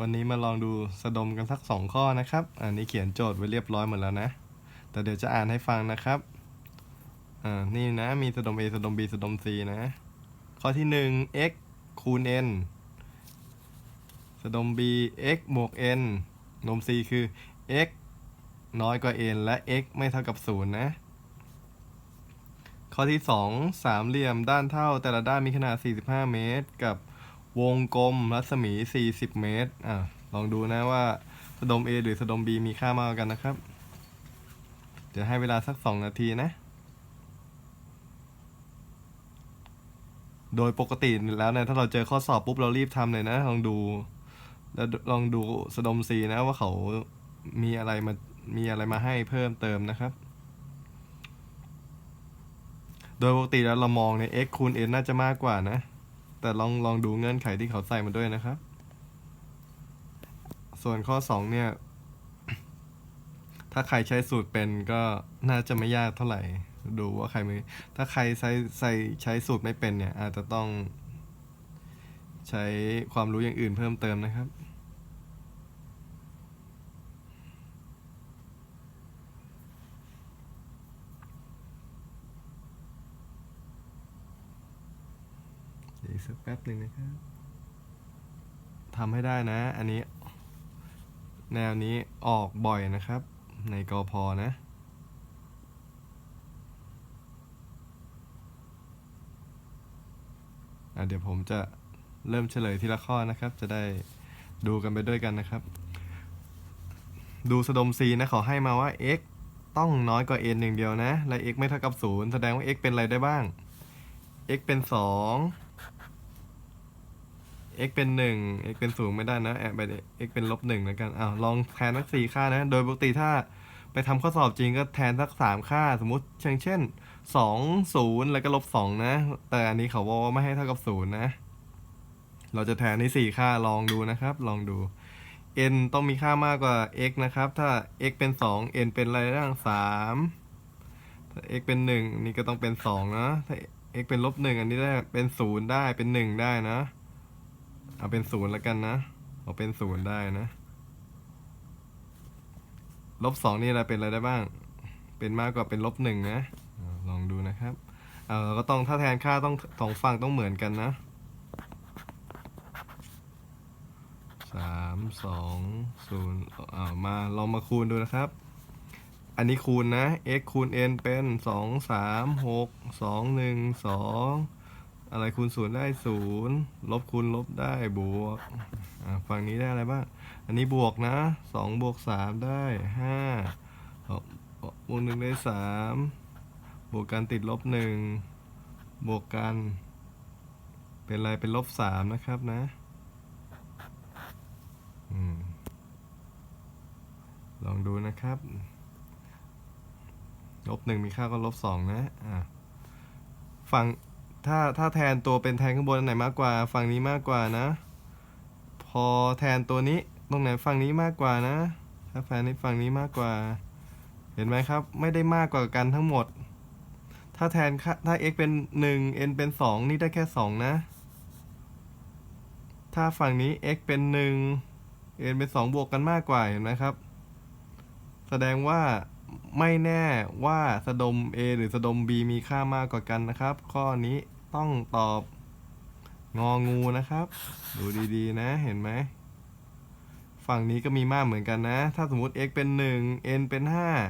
วันนี้มาลองดูสะดมกันสักสองข้อนะครับ อันนี้เขียนโจทย์ไว้เรียบร้อยหมดแล้วนะ แต่เดี๋ยวจะอ่านให้ฟังนะครับ อ่า นี่นะ มีสะดม A สะดม B สะดม C นะ ข้อที่หนึ่ง x คูณ n สะดม B x บวก n นม C คือ x น้อยกว่า n และ x ไม่เท่ากับ 0 นะ ข้อที่ 2 สามเหลี่ยมด้านเท่าแต่ละด้านมีขนาด 45 เมตร กับ วงกลมรัศมี 40 เมตร อะ ลองดูนะว่าสะดม A หรือสะดม B มีค่ามากกันนะครับ เดี๋ยวให้เวลาสัก 2 นาทีนะ โดยปกติแล้วเนี่ยถ้าเราเจอข้อสอบปุ๊บเรารีบทำเลยนะ ลองดู แล้วลองดูสะดม C นะว่าเขามีอะไรมา มีอะไรมาให้เพิ่มเติมนะครับ โดยปกติแล้วเรามองใน x คูณ n น่าจะมากกว่านะ แต่ลองลองดูเงื่อนไขที่เขาใส่มาด้วยนะครับ ส่วนข้อ 2 เนี่ย ถ้าใครใช้สูตรเป็นก็น่าจะไม่ยากเท่าไหร่ ดูว่าใครมือถ้าใครใช้ใช้ใช้สูตรไม่เป็นเนี่ย อาจจะต้องใช้ความรู้อย่างอื่นเพิ่มเติมนะครับ เดี๋ยว อีกสักแป๊บหนึ่งนะครับทำให้ได้นะ อันนี้ แนวนี้ออกบ่อยนะครับ ในกอพอนะอะเดี๋ยวผมจะเริ่มเฉลยทีละข้อนะครับ จะได้ดูกันไปด้วยกันนะครับ ดูสะดม C นะขอให้มาว่า x ต้องน้อยกว่า n อย่างเดียวนะ และ x ไม่เท่ากับ 0 แสดงว่า x เป็นอะไรได้บ้าง x เป็น 2 x เป็น 1 x เป็น0ไม่ได้นะแอบไป x เป็นลบ1แล้วกันอ้าวลองแทนสักสี่ค่านะ โดยปกติถ้าไปทำข้อสอบจริงก็แทนสัก3ค่า สมมุติเช่นเช่น2 0แล้วก็ลบ2นะ แต่อันนี้เขาบอกว่าไม่ให้เท่ากับ0นะ เราจะแทนใน4ค่าลองดูนะครับ ลองดู n ต้องมีค่ามากกว่า x นะครับ ถ้า x เป็น 2 n เป็นอะไรบ้าง3ถ้า x เป็น 1 นี่ก็ต้องเป็น 2 นะ ถ้า x เป็นลบ1อันนี้ได้เป็น 0 ได้เป็น 1 ได้นะ เอาเป็น0แล้วกันนะเอาเป็น0ได้นะ ลบ2นี่อะไรเป็นอะไรได้บ้าง เป็นมากกว่าเป็นลบ1นะอ่าลองดูนะครับเออก็ต้องถ้าแทนค่าต้องสองฝั่งต้องเหมือนกันนะสามสองศูนย์อ่ามาลองมาคูณดูนะครับ อันนี้คูณนะ x คูณ n เป็นสองสามหกสองหนึ่งสอง อะไรคูณศูนย์ได้ศูนย์ลบคูณลบได้บวกฝั่งนี้ได้อะไรบ้าง อันนี้บวกนะสองบวกสามได้ห้าบวกหนึ่งได้สามบวกกันติดลบหนึ่งบวกกัน เป็นอะไรเป็นลบสามนะครับนะอลองดูนะครับ ลบหนึ่งมีค่าก็ลบสองนะ อะฝั่ง ถ้าถ้าแทนตัวเป็นแทนข้างบนอันไหนมากกว่า ฝั่งนี้มากกว่านะ พอแทนตัวนี้ตรงไหนฝั่งนี้มากกว่านะ ถ้าแทนนี้ฝั่งนี้มากกว่า เห็นไหมครับ ไม่ได้มากกว่ากันทั้งหมด ถ้าแทนถ้า x เป็นหนึ่ง n เป็นสองนี่ได้แค่สองนะ ถ้าฝั่งนี้ x เป็นหนึ่ง n เป็นสองบวกกันมากกว่าเห็นไหมครับ แสดงว่าไม่แน่ว่าสะดม A หรือสะดม B มีค่ามากกว่ากันนะครับ ข้อนี้ ต้องตอบงองูนะครับ ดูดีๆนะเห็นไหม ฝั่งนี้ก็มีมากเหมือนกันนะ ถ้าสมมติ x เป็น 1 n เป็น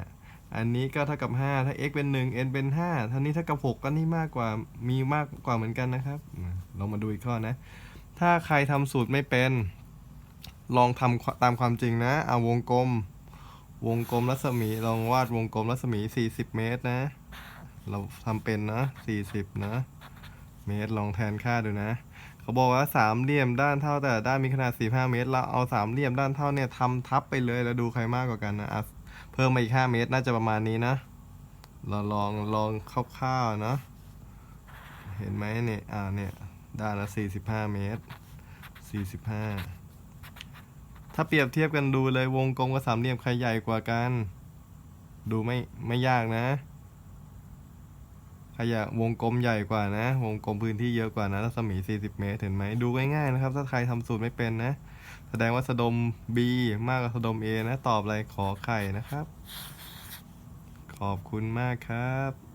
5 อันนี้ก็เท่ากับ 5 ถ้า x เป็น 1 n เป็น 5ท่านี้เท่ากับ 6 ก็นี่มากกว่า มีมากกว่าเหมือนกันนะครับอะลองมาดูอีกข้อนะ ถ้าใครทำสูตรไม่เป็น ลองทำตามความจริงนะ เอาวงกลม วงกลมรัศมี ลองวาดวงกลมรัศมี 40 เมตรนะ เราทำเป็นนะ 40 นะ เมตรลองแทนค่าดูนะ เขาบอกว่าสามเหลี่ยมด้านเท่าแต่ด้านมีขนาด 45 เมตร เราเอาสามเหลี่ยมด้านเท่าเนี่ยทำทับไปเลยแล้วดูใครมากกว่ากันนะะเพิ่มมาอีก 5 เมตรน่าจะประมาณนี้นะ เราลองลองคร่าวๆเนาะเห็นไหมเนี่ยอ่าเนี่ยด้านละ 45 เมตร 45 ถ้าเปรียบเทียบกันดูเลยวงกลมกับสามเหลี่ยมใครใหญ่กว่ากัน ดูไม่ไม่ยากนะ ขยะวงกลมใหญ่กว่านะ วงกลมพื้นที่เยอะกว่านะรัศมี 40 เมตรเห็นไหมดูง่ายๆนะครับ ถ้าใครทำสูตรไม่เป็นนะ แสดงว่าสดม B มากกว่าสดม A นะ ตอบอะไรขอไข่นะครับ ขอบคุณมากครับ